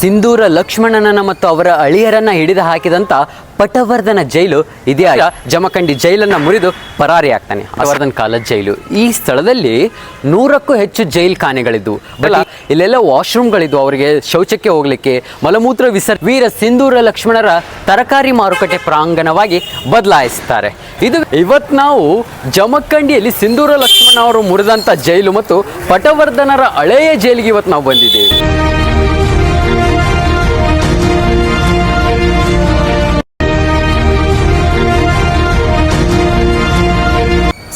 ಸಿಂಧೂರ ಲಕ್ಷ್ಮಣನನ್ನ ಮತ್ತು ಅವರ ಅಳಿಯರನ್ನ ಹಿಡಿದು ಹಾಕಿದಂತ ಪಟವರ್ಧನ ಜೈಲು ಇದೇ ಜಮಖಂಡಿ ಜೈಲನ್ನ ಮುರಿದು ಪರಾರಿ ಆಗ್ತಾನೆ. ಪಟವರ್ಧನ್ ಕಾಲದ ಜೈಲು. ಈ ಸ್ಥಳದಲ್ಲಿ ನೂರಕ್ಕೂ ಹೆಚ್ಚು ಜೈಲ್ ಖಾನೆಗಳಿದ್ವು. ಬಲ ಇಲ್ಲೆಲ್ಲ ವಾಶ್ರೂಮ್ಗಳಿದ್ವು ಅವರಿಗೆ ಶೌಚಕ್ಕೆ ಹೋಗ್ಲಿಕ್ಕೆ. ಮಲಮೂತ್ರ ವಿಸರ್ ವೀರ ಸಿಂಧೂರ ಲಕ್ಷ್ಮಣರ ತರಕಾರಿ ಮಾರುಕಟ್ಟೆ ಪ್ರಾಂಗಣವಾಗಿ ಬದಲಾಯಿಸ್ತಾರೆ. ಇದು ಇವತ್ತು ನಾವು ಜಮಖಂಡಿಯಲ್ಲಿ ಸಿಂಧೂರ ಲಕ್ಷ್ಮಣ ಅವರು ಮುರಿದಂಥ ಜೈಲು ಮತ್ತು ಪಟವರ್ಧನರ ಹಳೆಯ ಜೈಲಿಗೆ ಇವತ್ತು ನಾವು ಬಂದಿದ್ದೇವೆ.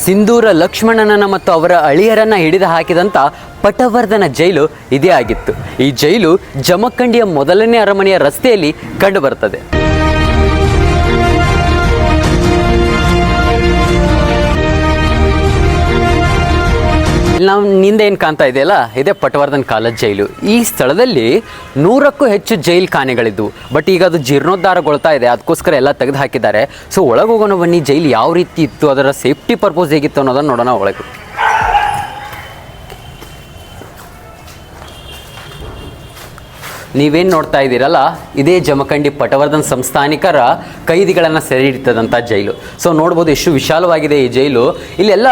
ಸಿಂಧೂರ ಲಕ್ಷ್ಮಣನನ್ನ ಮತ್ತು ಅವರ ಅಳಿಯರನ್ನ ಹಿಡಿದು ಹಾಕಿದಂತ ಪಟವರ್ಧನ ಜೈಲು ಇದೇ ಆಗಿತ್ತು. ಈ ಜೈಲು ಜಮಖಂಡಿಯ ಮೊದಲನೇ ಅರಮನೆಯ ರಸ್ತೆಯಲ್ಲಿ ಕಂಡು ಇಲ್ಲಿ ನಾವು ನಿಂದ ಏನು ಕಾಣ್ತಾ ಇದೆಯಲ್ಲ? ಇದೇ ಪಟವರ್ಧನ್ ಕಾಲೇಜ್ ಜೈಲು. ಈ ಸ್ಥಳದಲ್ಲಿ ನೂರಕ್ಕೂ ಹೆಚ್ಚು ಜೈಲ್ ಖಾನೆಗಳಿದ್ವು. ಬಟ್ ಈಗ ಅದು ಜೀರ್ಣೋದ್ಧಾರಗೊಳ್ತಾ ಇದೆ. ಅದಕ್ಕೋಸ್ಕರ ಎಲ್ಲ ತೆಗೆದು ಹಾಕಿದ್ದಾರೆ ಸೊ ಒಳಗೆ ಹೋಗೋಣ ಬನ್ನಿ. ಜೈಲು ಯಾವ ರೀತಿ ಇತ್ತು? ಅದರ ಸೇಫ್ಟಿ ಪರ್ಪಸ್ ಹೇಗಿತ್ತು ಅನ್ನೋದನ್ನ ನೋಡೋಣ ಒಳಗೆ. ನೀವೇನು ನೋಡ್ತಾ ಇದ್ದೀರಲ್ಲ? ಇದೇ ಜಮಖಂಡಿ ಪಟವರ್ಧನ್ ಸಂಸ್ಥಾನಿಕರ ಕೈದಿಗಳನ್ನು ಸೆರೆ ಹಿಡಿತದಂಥ ಜೈಲು. ಸೊ ನೋಡ್ಬೋದು ಎಷ್ಟು ವಿಶಾಲವಾಗಿದೆ ಈ ಜೈಲು. ಇಲ್ಲೆಲ್ಲ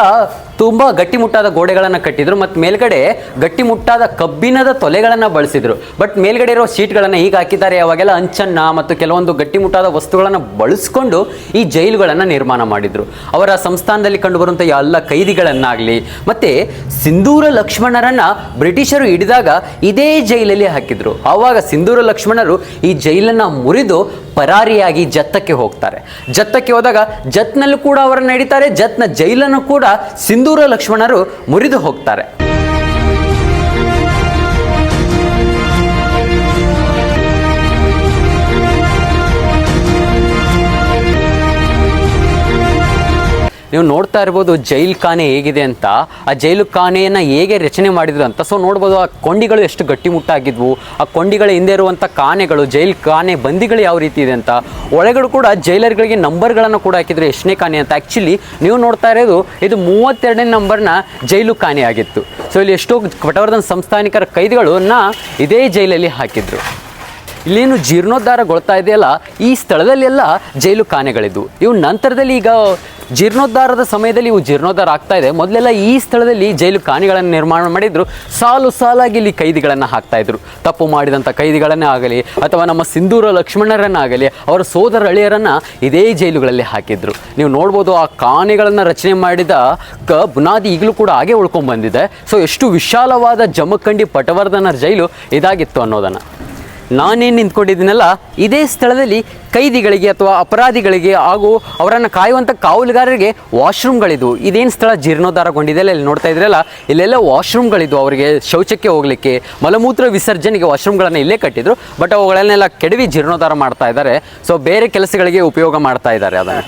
ತುಂಬ ಗಟ್ಟಿಮುಟ್ಟಾದ ಗೋಡೆಗಳನ್ನು ಕಟ್ಟಿದ್ರು, ಮತ್ತು ಮೇಲ್ಗಡೆ ಗಟ್ಟಿಮುಟ್ಟಾದ ಕಬ್ಬಿಣದ ತೊಲೆಗಳನ್ನು ಬಳಸಿದ್ರು. ಬಟ್ ಮೇಲ್ಗಡೆ ಇರೋ ಸೀಟ್ಗಳನ್ನು ಈಗ ಹಾಕಿದ್ದಾರೆ, ಅವಾಗೆಲ್ಲ ಅಂಚನ್ನ ಮತ್ತು ಕೆಲವೊಂದು ಗಟ್ಟಿಮುಟ್ಟಾದ ವಸ್ತುಗಳನ್ನು ಬಳಸ್ಕೊಂಡು ಈ ಜೈಲುಗಳನ್ನು ನಿರ್ಮಾಣ ಮಾಡಿದ್ರು. ಅವರ ಸಂಸ್ಥಾನದಲ್ಲಿ ಕಂಡುಬರುವಂಥ ಎಲ್ಲ ಕೈದಿಗಳನ್ನಾಗಲಿ, ಮತ್ತೆ ಸಿಂಧೂರ ಲಕ್ಷ್ಮಣರನ್ನ ಬ್ರಿಟಿಷರು ಹಿಡಿದಾಗ ಇದೇ ಜೈಲಲ್ಲಿ ಹಾಕಿದ್ರು. ಆವಾಗ ಸಿಂಧೂರ ಲಕ್ಷ್ಮಣರು ಈ ಜೈಲನ್ನ ಮುರಿದು ಪರಾರಿಯಾಗಿ ಜತ್ತಕ್ಕೆ ಹೋಗ್ತಾರೆ. ಜತ್ತಕ್ಕೆ ಹೋದಾಗ ಜತ್ನಲ್ಲೂ ಕೂಡ ಅವರನ್ನು ಹಿಡಿತಾರೆ, ಜತ್ನ ಜೈಲನ್ನು ಕೂಡ ಸಿಂಧೂರ ಲಕ್ಷ್ಮಣರು ಮುರಿದು ಹೋಗ್ತಾರೆ. ನೀವು ನೋಡ್ತಾ ಇರ್ಬೋದು ಜೈಲು ಖಾನೆ ಹೇಗಿದೆ ಅಂತ. ಆ ಜೈಲು ಖಾನೆಯನ್ನು ಹೇಗೆ ರಚನೆ ಮಾಡಿದ್ರು ಅಂತ. ಸೊ ನೋಡ್ಬೋದು ಆ ಕೊಂಡಿಗಳು ಎಷ್ಟು ಗಟ್ಟಿಮುಟ್ಟಾಗಿದ್ವು. ಆ ಕೊಂಡಿಗಳ ಹಿಂದೆ ಇರುವಂಥ ಖಾನೆಗಳು, ಜೈಲು ಖಾನೆ ಬಂದಿಗಳು ಯಾವ ರೀತಿ ಇದೆ ಅಂತ. ಒಳಗಡೆ ಕೂಡ ಜೈಲರ್ಗಳಿಗೆ ನಂಬರ್ಗಳನ್ನು ಕೂಡ ಹಾಕಿದ್ರು ಎಷ್ಟನೇ ಖಾನೆ ಅಂತ. ಆ್ಯಕ್ಚುಲಿ ನೀವು ನೋಡ್ತಾ ಇರೋದು ಇದು ಮೂವತ್ತೆರಡನೇ ನಂಬರ್ನ ಜೈಲು ಖಾನೆ ಆಗಿತ್ತು. ಸೊ ಇಲ್ಲಿ ಎಷ್ಟೋ ಪಟವರ್ಧನ್ ಸಂಸ್ಥಾನಿಕರ ಕೈದಿಗಳನ್ನು ಇದೇ ಜೈಲಲ್ಲಿ ಹಾಕಿದ್ರು. ಇಲ್ಲೇನು ಜೀರ್ಣೋದ್ಧಾರಗೊಳ್ತಾ ಇದೆಯಲ್ಲ? ಈ ಸ್ಥಳದಲ್ಲೆಲ್ಲ ಜೈಲು ಖಾನೆಗಳಿದ್ವು. ಇವು ನಂತರದಲ್ಲಿ ಈಗ ಜೀರ್ಣೋದ್ಧಾರದ ಸಮಯದಲ್ಲಿ ಇವು ಜೀರ್ಣೋದ್ಧಾರ ಆಗ್ತಾ ಇದೆ. ಮೊದಲೆಲ್ಲ ಈ ಸ್ಥಳದಲ್ಲಿ ಜೈಲು ಕಾಣಿಗಳನ್ನು ನಿರ್ಮಾಣ ಮಾಡಿದ್ರು. ಸಾಲು ಸಾಲಾಗಿ ಇಲ್ಲಿ ಕೈದಿಗಳನ್ನು ಹಾಕ್ತಾ ಇದ್ರು. ತಪ್ಪು ಮಾಡಿದಂಥ ಕೈದಿಗಳನ್ನೇ ಆಗಲಿ, ಅಥವಾ ನಮ್ಮ ಸಿಂಧೂರ ಲಕ್ಷ್ಮಣರನ್ನಾಗಲಿ, ಅವರ ಸೋದರ ಅಳಿಯರನ್ನ ಇದೇ ಜೈಲುಗಳಲ್ಲಿ ಹಾಕಿದ್ರು. ನೀವು ನೋಡ್ಬೋದು ಆ ಖಾನೆಗಳನ್ನು ರಚನೆ ಮಾಡಿದ ಕ ಬುನಾದಿ ಈಗಲೂ ಕೂಡ ಹಾಗೆ ಉಳ್ಕೊಂಡ್ ಬಂದಿದೆ ಸೊ ಎಷ್ಟು ವಿಶಾಲವಾದ ಜಮಖಂಡಿ ಪಟವರ್ಧನ ಜೈಲು ಇದಾಗಿತ್ತು ಅನ್ನೋದನ್ನು. ನಾನೇನು ನಿಂತ್ಕೊಂಡಿದ್ದೀನಲ್ಲ, ಇದೇ ಸ್ಥಳದಲ್ಲಿ ಕೈದಿಗಳಿಗೆ ಅಥವಾ ಅಪರಾಧಿಗಳಿಗೆ ಹಾಗೂ ಅವರನ್ನು ಕಾಯುವಂಥ ಕಾವಲುಗಾರರಿಗೆ ವಾಶ್ರೂಮ್ಗಳಿದ್ವು ಇದೇನು ಸ್ಥಳ ಜೀರ್ಣೋದ್ಧಾರಗೊಂಡಿದೆ ಇಲ್ಲಿ ನೋಡ್ತಾ ಇದ್ರಲ್ಲ, ಇಲ್ಲೆಲ್ಲ ವಾಶ್ರೂಮ್ಗಳಿದ್ವು ಅವರಿಗೆ ಶೌಚಕ್ಕೆ ಹೋಗಲಿಕ್ಕೆ. ಮಲಮೂತ್ರ ವಿಸರ್ಜನೆಗೆ ವಾಶ್ರೂಮ್ಗಳನ್ನು ಇಲ್ಲೇ ಕಟ್ಟಿದ್ರು, ಬಟ್ ಅವುಗಳನ್ನೆಲ್ಲ ಕೆಡವಿ ಜೀರ್ಣೋದ್ಧಾರ ಮಾಡ್ತಾ ಇದ್ದಾರೆ. ಸೊ ಬೇರೆ ಕೆಲಸಗಳಿಗೆ ಉಪಯೋಗ ಮಾಡ್ತಾ ಇದ್ದಾರೆ ಅದನ್ನು.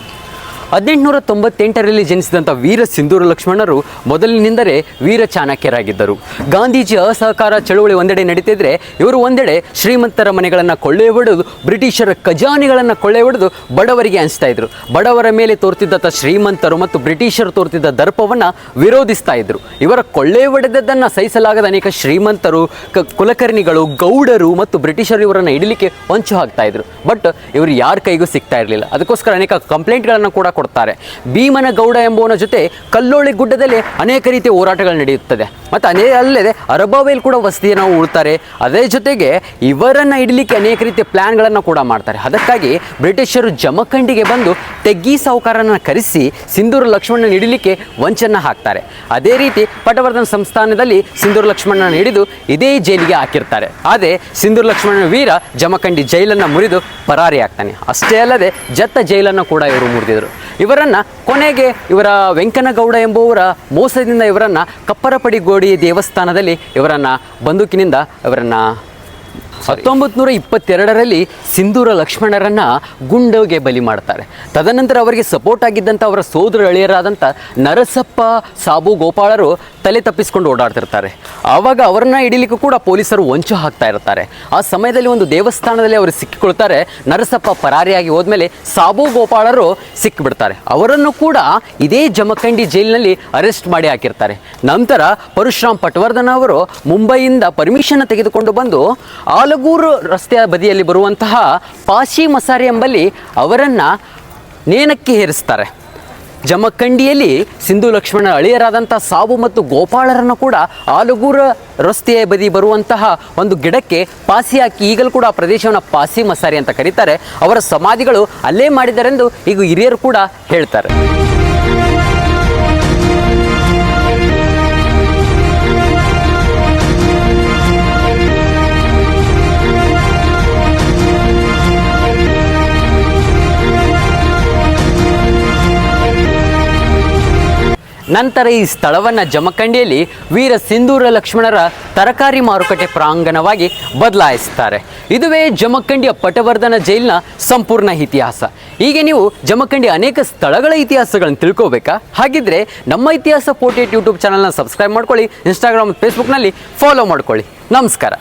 ಹದಿನೆಂಟುನೂರ ತೊಂಬತ್ತೆಂಟರಲ್ಲಿ ಜನಿಸಿದಂಥ ವೀರ ಸಿಂಧೂರ ಲಕ್ಷ್ಮಣರು ಮೊದಲಿನಿಂದಲೇ ವೀರ ಚಾಣಕ್ಯರಾಗಿದ್ದರು. ಗಾಂಧೀಜಿ ಅಸಹಕಾರ ಚಳುವಳಿ ಒಂದೆಡೆ ನಡೀತಿದ್ರೆ ಇವರು ಒಂದೆಡೆ ಶ್ರೀಮಂತರ ಮನೆಗಳನ್ನು ಕೊಳ್ಳೆ ಹೊಡೆದು, ಬ್ರಿಟಿಷರ ಖಜಾನೆಗಳನ್ನು ಕೊಳ್ಳೆ ಹೊಡೆದು ಬಡವರಿಗೆ ಹಂಚ್ತಾ ಇದ್ರು. ಬಡವರ ಮೇಲೆ ತೋರ್ತಿದ್ದಂಥ ಶ್ರೀಮಂತರು ಮತ್ತು ಬ್ರಿಟಿಷರು ತೋರ್ತಿದ್ದ ದರ್ಪವನ್ನು ವಿರೋಧಿಸ್ತಾ ಇದ್ರು. ಇವರ ಕೊಳ್ಳೆ ಹೊಡೆದದ್ದನ್ನು ಸಹಿಸಲಾಗದ ಅನೇಕ ಶ್ರೀಮಂತರು ಕುಲಕರ್ಣಿಗಳು, ಗೌಡರು ಮತ್ತು ಬ್ರಿಟಿಷರು ಇವರನ್ನು ಇಡಲಿಕ್ಕೆ ಹೊಂಚು ಹಾಕ್ತಾ ಇದ್ರು. ಬಟ್ ಇವರು ಯಾರ ಕೈಗೂ ಸಿಗ್ತಾ ಇರಲಿಲ್ಲ. ಅದಕ್ಕೋಸ್ಕರ ಅನೇಕ ಕಂಪ್ಲೇಂಟ್ಗಳನ್ನು ಕೂಡ ಕೊಡ್ತಾರೆ. ಭೀಮನ ಗೌಡ ಎಂಬುವನ ಜೊತೆ ಕಲ್ಲೋಳಿ ಗುಡ್ಡದಲ್ಲಿ ಅನೇಕ ರೀತಿಯ ಹೋರಾಟಗಳು ನಡೆಯುತ್ತದೆ. ಮತ್ತು ಅದೇ ಅಲ್ಲದೆ ಅರಬಾವೇಲ್ ಕೂಡ ವಸತಿಯನ್ನು ಉಳ್ತಾರೆ. ಅದೇ ಜೊತೆಗೆ ಇವರನ್ನು ಇಡಲಿಕ್ಕೆ ಅನೇಕ ರೀತಿಯ ಪ್ಲ್ಯಾನ್ಗಳನ್ನು ಕೂಡ ಮಾಡ್ತಾರೆ. ಅದಕ್ಕಾಗಿ ಬ್ರಿಟಿಷರು ಜಮಖಂಡಿಗೆ ಬಂದು ತೆಗ್ಗಿ ಸಾಹುಕಾರನ ಕರೆಸಿ ಸಿಂಧೂರು ಲಕ್ಷ್ಮಣನ ಹಿಡಿಲಿಕ್ಕೆ ವಂಚನ ಹಾಕ್ತಾರೆ. ಅದೇ ರೀತಿ ಪಟವರ್ಧನ ಸಂಸ್ಥಾನದಲ್ಲಿ ಸಿಂಧೂರು ಲಕ್ಷ್ಮಣನ ಹಿಡಿದು ಇದೇ ಜೈಲಿಗೆ ಹಾಕಿರ್ತಾರೆ. ಆದರೆ ಸಿಂಧೂರು ಲಕ್ಷ್ಮಣನ ವೀರ ಜಮಖಂಡಿ ಜೈಲನ್ನು ಮುರಿದು ಪರಾರಿ ಆಗ್ತಾನೆ ಅಷ್ಟೇ ಅಲ್ಲದೆ ಜತ್ತ ಜೈಲನ್ನು ಕೂಡ ಇವರು ಮುರಿದಿದ್ರು. ಇವರನ್ನ ಕೊನೆಗೆ ಇವರ ವೆಂಕನಗೌಡ ಎಂಬುವರ ಮೋಸದಿಂದ ಇವರನ್ನ ಕಪ್ಪರಪಡಿ ಗೋಡಿ ದೇವಸ್ಥಾನದಲ್ಲಿ ಇವರನ್ನ ಬಂದೂಕಿನಿಂದ ಇವರನ್ನ ಹತ್ತೊಂಬತ್ತು ನೂರ ಇಪ್ಪತ್ತೆರಡರಲ್ಲಿ ಸಿಂಧೂರ ಲಕ್ಷ್ಮಣರನ್ನ ಗುಂಡೋಗೆ ಬಲಿ ಮಾಡ್ತಾರೆ. ತದನಂತರ ಅವರಿಗೆ ಸಪೋರ್ಟ್ ಆಗಿದ್ದಂಥ ಅವರ ಸೋದರ ಅಳಿಯರಾದಂಥ ನರಸಪ್ಪ ಸಾಬು ಗೋಪಾಳರು ತಲೆ ತಪ್ಪಿಸ್ಕೊಂಡು ಓಡಾಡ್ತಿರ್ತಾರೆ. ಆವಾಗ ಅವರನ್ನ ಹಿಡಿಲಿಕ್ಕೂ ಕೂಡ ಪೊಲೀಸರು ಹೊಂಚು ಹಾಕ್ತಾ ಇರ್ತಾರೆ. ಆ ಸಮಯದಲ್ಲಿ ಒಂದು ದೇವಸ್ಥಾನದಲ್ಲಿ ಅವರು ಸಿಕ್ಕಿಕೊಳ್ತಾರೆ. ನರಸಪ್ಪ ಪರಾರಿಯಾಗಿ ಹೋದ್ಮೇಲೆ ಸಾಬು ಗೋಪಾಳರು ಸಿಕ್ಕಿಬಿಡ್ತಾರೆ. ಅವರನ್ನು ಕೂಡ ಇದೇ ಜಮಖಂಡಿ ಜೈಲಿನಲ್ಲಿ ಅರೆಸ್ಟ್ ಮಾಡಿ ಹಾಕಿರ್ತಾರೆ. ನಂತರ ಪರಶುರಾಮ್ ಪಟ್ವರ್ಧನ್ ಅವರು ಮುಂಬೈಯಿಂದ ಪರ್ಮಿಷನ್ ತೆಗೆದುಕೊಂಡು ಬಂದು ಆಲ್ ಆಲಗೂರು ರಸ್ತೆಯ ಬದಿಯಲ್ಲಿ ಬರುವಂತಹ ಪಾಶಿ ಮಸಾರಿ ಎಂಬಲ್ಲಿ ಅವರನ್ನು ನೇಣಕ್ಕೆ ಹೇರಿಸ್ತಾರೆ ಜಮಖಂಡಿಯಲ್ಲಿ ಸಿಂಧು ಲಕ್ಷ್ಮಣ ಅಳಿಯರಾದಂಥ ಸಾವು ಮತ್ತು ಗೋಪಾಳರನ್ನು ಕೂಡ ಆಲಗೂರ ರಸ್ತೆಯ ಬದಿ ಬರುವಂತಹ ಒಂದು ಗಿಡಕ್ಕೆ ಪಾಸಿ ಹಾಕಿ ಈಗಲೂ ಕೂಡ ಆ ಪ್ರದೇಶವನ್ನು ಪಾಸಿ ಮಸಾರಿ ಅಂತ ಕರೀತಾರೆ. ಅವರ ಸಮಾಧಿಗಳು ಅಲ್ಲೇ ಮಾಡಿದರೆಂದು ಈಗ ಹಿರಿಯರು ಕೂಡ ಹೇಳ್ತಾರೆ. ನಂತರ ಈ ಸ್ಥಳವನ್ನು ಜಮಖಂಡಿಯಲ್ಲಿ ವೀರ ಸಿಂಧೂರ ಲಕ್ಷ್ಮಣರ ತರಕಾರಿ ಮಾರುಕಟ್ಟೆ ಪ್ರಾಂಗಣವಾಗಿ ಬದಲಾಯಿಸ್ತಾರೆ. ಇದುವೇ ಜಮಖಂಡಿಯ ಪಟವರ್ಧನ ಜೈಲಿನ ಸಂಪೂರ್ಣ ಇತಿಹಾಸ. ಹೀಗೆ ನೀವು ಜಮಖಂಡಿ ಅನೇಕ ಸ್ಥಳಗಳ ಇತಿಹಾಸಗಳನ್ನು ತಿಳ್ಕೋಬೇಕಾ? ಹಾಗಿದ್ರೆ ನಮ್ಮ ಇತಿಹಾಸ ಫೋರ್ಟಿ ಯೂಟ್ಯೂಬ್ ಚಾನಲ್ನ ಸಬ್ಸ್ಕ್ರೈಬ್ ಮಾಡ್ಕೊಳ್ಳಿ, ಇನ್ಸ್ಟಾಗ್ರಾಮ್, ಫೇಸ್ಬುಕ್ನಲ್ಲಿ ಫಾಲೋ ಮಾಡ್ಕೊಳ್ಳಿ. ನಮಸ್ಕಾರ.